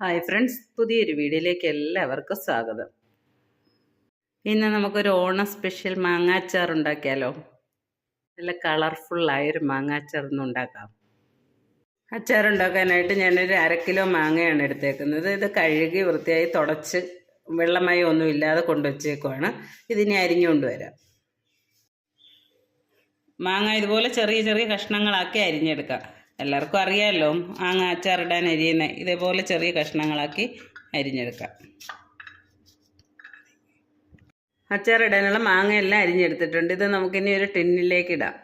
Hi friends പുതിയൊരു വീഡിയോയിലേക്ക് എല്ലാവർക്കും സ്വാഗതം. ഇന്ന് നമുക്കൊരു ഓണ സ്പെഷ്യൽ മാങ്ങാച്ചാർ ഉണ്ടാക്കിയാലോ? നല്ല കളർഫുള്ളായൊരു മാങ്ങാച്ചാർ ഒന്ന് ഉണ്ടാക്കാം. അച്ചാർ ഉണ്ടാക്കാനായിട്ട് ഞാനൊരു അര കിലോ മാങ്ങയാണ് എടുത്തേക്കുന്നത്. ഇത് കഴുകി വൃത്തിയായി തുടച്ച് വെള്ളമായി ഒന്നും ഇല്ലാതെ കൊണ്ടുവച്ചേക്കുവാണ്. ഇതിനെ അരിഞ്ഞുകൊണ്ട് വരാം. മാങ്ങ ഇതുപോലെ ചെറിയ ചെറിയ കഷ്ണങ്ങളാക്കി അരിഞ്ഞെടുക്കാം. എല്ലാവർക്കും അറിയാമല്ലോ മാങ്ങ അച്ചാറിടാൻ അരിയുന്ന ഇതേപോലെ ചെറിയ കഷ്ണങ്ങളാക്കി അരിഞ്ഞെടുക്കാം. അച്ചാറിടാനുള്ള മാങ്ങയെല്ലാം അരിഞ്ഞെടുത്തിട്ടുണ്ട്. ഇത് നമുക്കിനി ഒരു ടിന്നിലേക്ക് ഇടാം.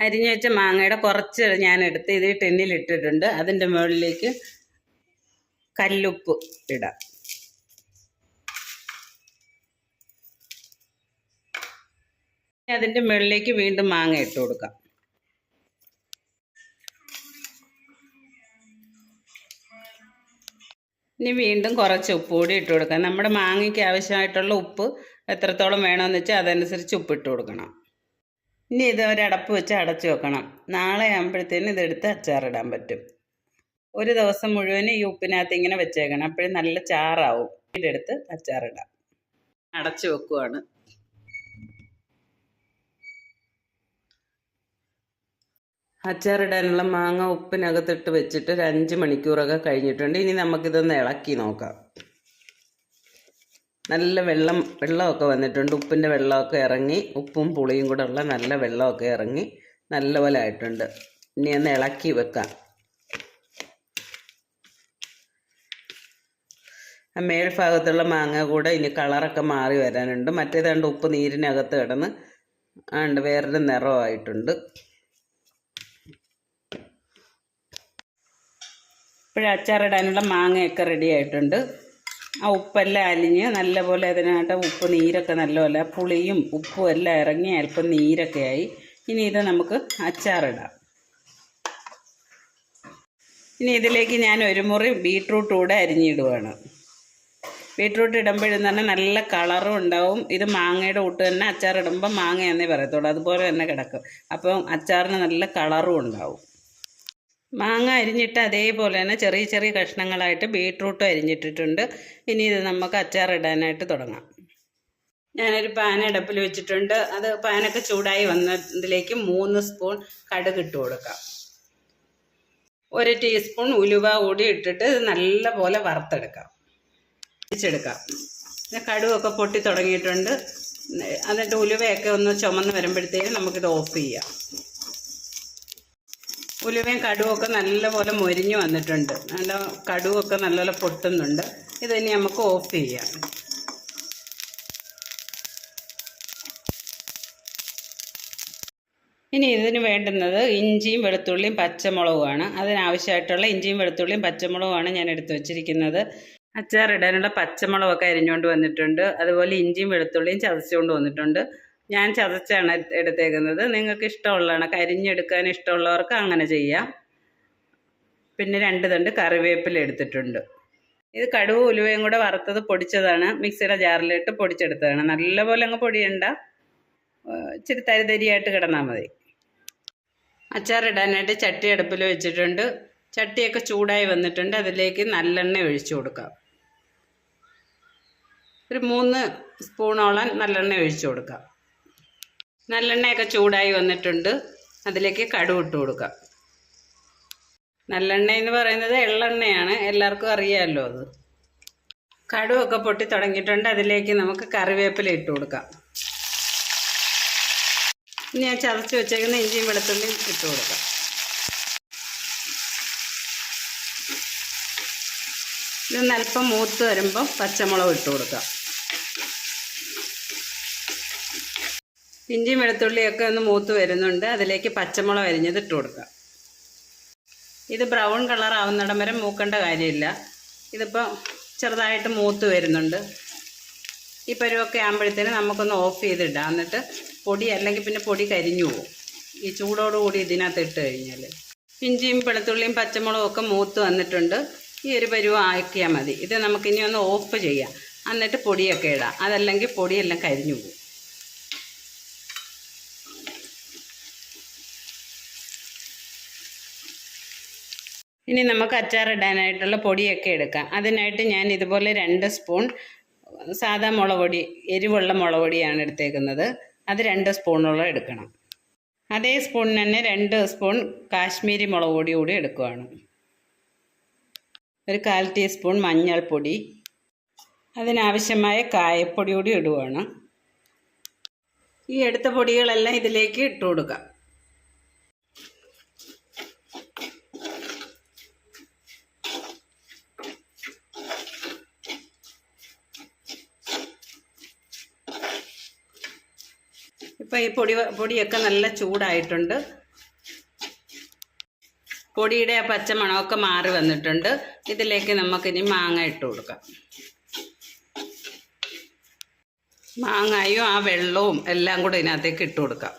അരിഞ്ഞു വെച്ച മാങ്ങയുടെ കുറച്ച് ഞാനെടുത്ത് ഇത് ടിന്നിലിട്ടിട്ടുണ്ട് അതിന്റെ മുകളിലേക്ക് കല്ലുപ്പ് ഇടാം. അതിന്റെ മുകളിലേക്ക് വീണ്ടും മാങ്ങ ഇട്ട് കൊടുക്കാം. ഇനി വീണ്ടും കുറച്ച് ഉപ്പ് കൂടി ഇട്ട് കൊടുക്കാം. നമ്മുടെ മാങ്ങയ്ക്ക് ആവശ്യമായിട്ടുള്ള ഉപ്പ് എത്രത്തോളം വേണമെന്ന് വെച്ചാൽ അതനുസരിച്ച് ഉപ്പ് ഇട്ട് കൊടുക്കണം. ഇനി ഇത് ഒരടപ്പ് വെച്ച് അടച്ചു വെക്കണം. നാളെ ആകുമ്പോഴത്തേനും ഇതെടുത്ത് അച്ചാറിടാൻ പറ്റും. ഒരു ദിവസം മുഴുവൻ ഈ ഉപ്പിനകത്ത് ഇങ്ങനെ വെച്ചേക്കണം. അപ്പോഴും നല്ല ചാറാവും. ഇതെടുത്ത് അച്ചാറിടാം. അടച്ചു വെക്കുവാണ്. അച്ചാറിടാനുള്ള മാങ്ങ ഉപ്പിനകത്തിട്ട് വെച്ചിട്ട് ഒരു അഞ്ച് മണിക്കൂറൊക്കെ കഴിഞ്ഞിട്ടുണ്ട്. ഇനി നമുക്കിതൊന്ന് ഇളക്കി നോക്കാം. നല്ല വെള്ളം വെള്ളമൊക്കെ വന്നിട്ടുണ്ട്. ഉപ്പിന്റെ വെള്ളമൊക്കെ ഇറങ്ങി ഉപ്പും പുളിയും കൂടെ ഉള്ള നല്ല വെള്ളമൊക്കെ ഇറങ്ങി നല്ലപോലെ ആയിട്ടുണ്ട്. ഇനി ഒന്ന് ഇളക്കി വെക്കാം. ആ മേൽഭാഗത്തുള്ള മാങ്ങ കൂടെ ഇനി കളറൊക്കെ മാറി വരാനുണ്ട്. മറ്റേതാണ്ട് ഉപ്പ് നീരിനകത്ത് കിടന്ന് ആണ്ട് വേറൊരു നിറമായിട്ടുണ്ട്. ഇപ്പോഴും അച്ചാറിടാനുള്ള മാങ്ങയൊക്കെ റെഡി ആയിട്ടുണ്ട്. ആ ഉപ്പെല്ലാം അലിഞ്ഞ് നല്ലപോലെ അതിനകത്ത് ഉപ്പ് നീരൊക്കെ നല്ലപോലെ പുളിയും ഉപ്പും എല്ലാം ഇറങ്ങി അല്പം നീരൊക്കെ ആയി. ഇനി ഇത് നമുക്ക് അച്ചാറിടാം. ഇനി ഇതിലേക്ക് ഞാൻ ഒരു മുറി ബീട്രൂട്ട് കൂടെ അരിഞ്ഞിടുവാണ്. ബീട്രൂട്ട് ഇടുമ്പോഴെന്ന് പറഞ്ഞാൽ നല്ല കളറും ഉണ്ടാവും. ഇത് മാങ്ങയുടെ കൂട്ട് തന്നെ അച്ചാറിടുമ്പോൾ മാങ്ങ എന്നേ പറയത്തുള്ളൂ. അതുപോലെ തന്നെ കിടക്കും. അപ്പം അച്ചാറിന് നല്ല കളറും ഉണ്ടാവും. മാങ്ങ അരിഞ്ഞിട്ട് അതേപോലെ തന്നെ ചെറിയ ചെറിയ കഷ്ണങ്ങളായിട്ട് ബീട്രൂട്ടും അരിഞ്ഞിട്ടിട്ടുണ്ട്. ഇനി ഇത് നമുക്ക് അച്ചാർ ഇടാനായിട്ട് തുടങ്ങാം. ഞാനൊരു പാൻ അടുപ്പിൽ വെച്ചിട്ടുണ്ട്. അത് പാനൊക്കെ ചൂടായി വന്നതിലേക്ക് മൂന്ന് സ്പൂൺ കടുക് ഇട്ട് കൊടുക്കാം. ഒരു ടീസ്പൂൺ ഉലുവ കൂടി ഇട്ടിട്ട് ഇത് നല്ലപോലെ വറുത്തെടുക്കാം. തിരിച്ചെടുക്കാം കടുവൊക്കെ പൊട്ടി തുടങ്ങിയിട്ടുണ്ട്. എന്നിട്ട് ഉലുവയൊക്കെ ഒന്ന് ചുമന്ന് വരുമ്പോഴത്തേക്കും നമുക്കിത് ഓഫ് ചെയ്യാം. ഉലുവയും കടുവൊക്കെ നല്ലപോലെ മൊരിഞ്ഞു വന്നിട്ടുണ്ട്. നല്ല കടുവൊക്കെ നല്ലപോലെ പൊട്ടുന്നുണ്ട്. ഇതിനി നമുക്ക് ഓഫ് ചെയ്യാം. ഇനി ഇതിന് വേണ്ടുന്നത് ഇഞ്ചിയും വെളുത്തുള്ളിയും പച്ചമുളകുമാണ്. അതിനാവശ്യമായിട്ടുള്ള ഇഞ്ചിയും വെളുത്തുള്ളിയും പച്ചമുളകുമാണ് ഞാൻ എടുത്തു വച്ചിരിക്കുന്നത്. അച്ചാറിടാനുള്ള പച്ചമുളകൊക്കെ അരിഞ്ഞുകൊണ്ട് വന്നിട്ടുണ്ട്. അതുപോലെ ഇഞ്ചിയും വെളുത്തുള്ളിയും ചതച്ചുകൊണ്ട് വന്നിട്ടുണ്ട്. ഞാൻ ചതച്ചാണ് എടുത്തേക്കുന്നത്. നിങ്ങൾക്ക് ഇഷ്ടമുള്ളതാണ് കരിഞ്ഞെടുക്കാൻ ഇഷ്ടമുള്ളവർക്ക് അങ്ങനെ ചെയ്യാം. പിന്നെ രണ്ട് തണ്ട് കറിവേപ്പില എടുത്തിട്ടുണ്ട്. ഇത് കടുവ് ഉലുവയും കൂടെ വറുത്തത് പൊടിച്ചതാണ്. മിക്സിയുടെ ജാറിലിട്ട് പൊടിച്ചെടുത്തതാണ്. നല്ലപോലെ അങ്ങ് പൊടിയണ്ട. ഇച്ചിരി തരിതരിയായിട്ട് കിടന്നാൽ മതി. അച്ചാറിടാനായിട്ട് ചട്ടി അടുപ്പിൽ വെച്ചിട്ടുണ്ട്. ചട്ടിയൊക്കെ ചൂടായി വന്നിട്ടുണ്ട്. അതിലേക്ക് നല്ലെണ്ണ ഒഴിച്ചു കൊടുക്കാം. ഒരു മൂന്ന് സ്പൂണോളം നല്ലെണ്ണ ഒഴിച്ചു കൊടുക്കാം. നല്ലെണ്ണയൊക്കെ ചൂടായി വന്നിട്ടുണ്ട്. അതിലേക്ക് കടുവ് ഇട്ട് കൊടുക്കാം. നല്ലെണ്ണ എന്ന് പറയുന്നത് എള്ളെണ്ണയാണ്. എല്ലാവർക്കും അറിയാമല്ലോ അത്. കടുവൊക്കെ പൊട്ടി തുടങ്ങിയിട്ടുണ്ട്. അതിലേക്ക് നമുക്ക് കറിവേപ്പില ഇട്ട് കൊടുക്കാം. ഇനി ഞാൻ ചതച്ച് വെച്ചേക്കുന്ന ഇഞ്ചിയും വെളുത്തുള്ളിയും ഇട്ട് കൊടുക്കാം. ഇത് അല്പം മൂത്ത് വരുമ്പം പച്ചമുളക് ഇട്ട് കൊടുക്കാം. ഇഞ്ചിയും വെളുത്തുള്ളിയൊക്കെ ഒന്ന് മൂത്ത് വരുന്നുണ്ട്. അതിലേക്ക് പച്ചമുളക് അരിഞ്ഞത് ഇട്ട് കൊടുക്കാം. ഇത് ബ്രൗൺ കളർ ആവുന്നിടം വരെ മൂക്കേണ്ട കാര്യമില്ല. ഇതിപ്പോൾ ചെറുതായിട്ട് മൂത്ത് വരുന്നുണ്ട്. ഈ പരുവൊക്കെ ആകുമ്പോഴത്തേന് നമുക്കൊന്ന് ഓഫ് ചെയ്തിടാം. എന്നിട്ട് പൊടി അല്ലെങ്കിൽ പിന്നെ പൊടി കരിഞ്ഞു പോകും. ഈ ചൂടോടുകൂടി ഇതിനകത്ത് ഇട്ട് കഴിഞ്ഞാൽ. ഇഞ്ചിയും വെളുത്തുള്ളിയും പച്ചമുളകും ഒക്കെ മൂത്ത് വന്നിട്ടുണ്ട്. ഈ ഒരു പരുവം ആക്കിയാൽ മതി. ഇത് നമുക്കിനി ഒന്ന് ഓഫ് ചെയ്യാം. എന്നിട്ട് പൊടിയൊക്കെ ഇടാം. അതല്ലെങ്കിൽ പൊടിയെല്ലാം കരിഞ്ഞു പോകും. ഇനി നമുക്ക് അച്ചാർ ഇടാനായിട്ടുള്ള പൊടിയൊക്കെ എടുക്കാം. അതിനായിട്ട് ഞാൻ ഇതുപോലെ രണ്ട് സ്പൂൺ സാധാ മുളക് പൊടി എരിവുള്ള മുളക് പൊടിയാണ് എടുത്തേക്കുന്നത്. അത് രണ്ട് സ്പൂണോളം എടുക്കണം. അതേ സ്പൂണിന് തന്നെ രണ്ട് സ്പൂൺ കാശ്മീരി മുളക് പൊടി കൂടി എടുക്കുകയാണ് ഒരു കാൽ ടീസ്പൂൺ മഞ്ഞൾപ്പൊടി അതിനാവശ്യമായ കായപ്പൊടി കൂടി ഇടുവാണ്. ഈ എടുത്ത പൊടികളെല്ലാം ഇതിലേക്ക് ഇട്ട് കൊടുക്കാം. ഇപ്പം ഈ പൊടി പൊടിയൊക്കെ നല്ല ചൂടായിട്ടുണ്ട്. പൊടിയുടെ ആ പച്ച മണമൊക്കെ മാറി വന്നിട്ടുണ്ട്. ഇതിലേക്ക് നമുക്കിനി മാങ്ങ ഇട്ട് കൊടുക്കാം. മാങ്ങായും ആ വെള്ളവും എല്ലാം കൂടെ ഇതിനകത്തേക്ക് ഇട്ട് കൊടുക്കാം.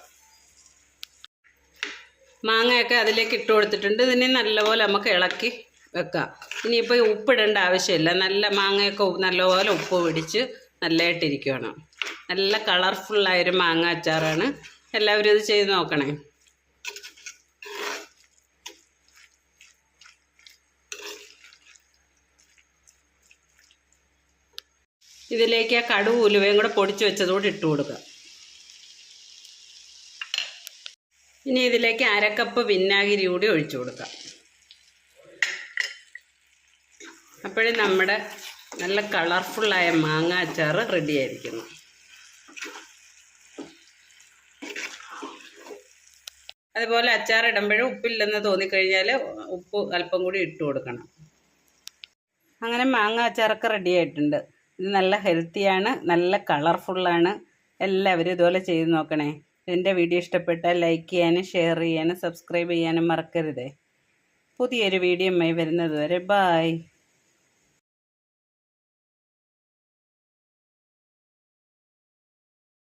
മാങ്ങയൊക്കെ അതിലേക്ക് ഇട്ട് കൊടുത്തിട്ടുണ്ട്. ഇതിനെ നല്ലപോലെ നമുക്ക് ഇളക്കി വെക്കാം. ഇനിയിപ്പോൾ ഉപ്പിടേണ്ട ആവശ്യമില്ല. നല്ല മാങ്ങയൊക്കെ നല്ലപോലെ ഉപ്പ് പിടിച്ച് നല്ലതായിട്ടിരിക്കുകയാണ് നല്ല കളർഫുള്ളായൊരു മാങ്ങ അച്ചാറാണ്. എല്ലാവരും ഇത് ചെയ്ത് നോക്കണേ. ഇതിലേക്ക് ആ കടുവ് ഉലുവയും കൂടെ പൊടിച്ച് വെച്ചതുകൂടി ഇട്ട് കൊടുക്കുക ഇനി ഇതിലേക്ക് അരക്കപ്പ് വിനാഗിരി കൂടി ഒഴിച്ചു കൊടുക്കാം. അപ്പോഴേ നമ്മുടെ നല്ല കളർഫുള്ളായ മാങ്ങ അച്ചാർ റെഡി അതുപോലെ അച്ചാർ ഇടുമ്പോഴും ഉപ്പില്ലെന്ന് തോന്നിക്കഴിഞ്ഞാൽ ഉപ്പ് അല്പം കൂടി ഇട്ട് കൊടുക്കണം. അങ്ങനെ മാങ്ങ അച്ചാറൊക്കെ റെഡി ആയിട്ടുണ്ട്. ഇത് നല്ല ഹെൽത്തിയാണ് നല്ല കളർഫുള്ളാണ് എല്ലാവരും ഇതുപോലെ ചെയ്ത് നോക്കണേ. എന്റെ വീഡിയോ ഇഷ്ടപ്പെട്ടാൽ ലൈക്ക് ചെയ്യാനും ഷെയർ ചെയ്യാനും സബ്സ്ക്രൈബ് ചെയ്യാനും മറക്കരുതേ. പുതിയൊരു വീഡിയോ വരുന്നത് വരെ ബായ്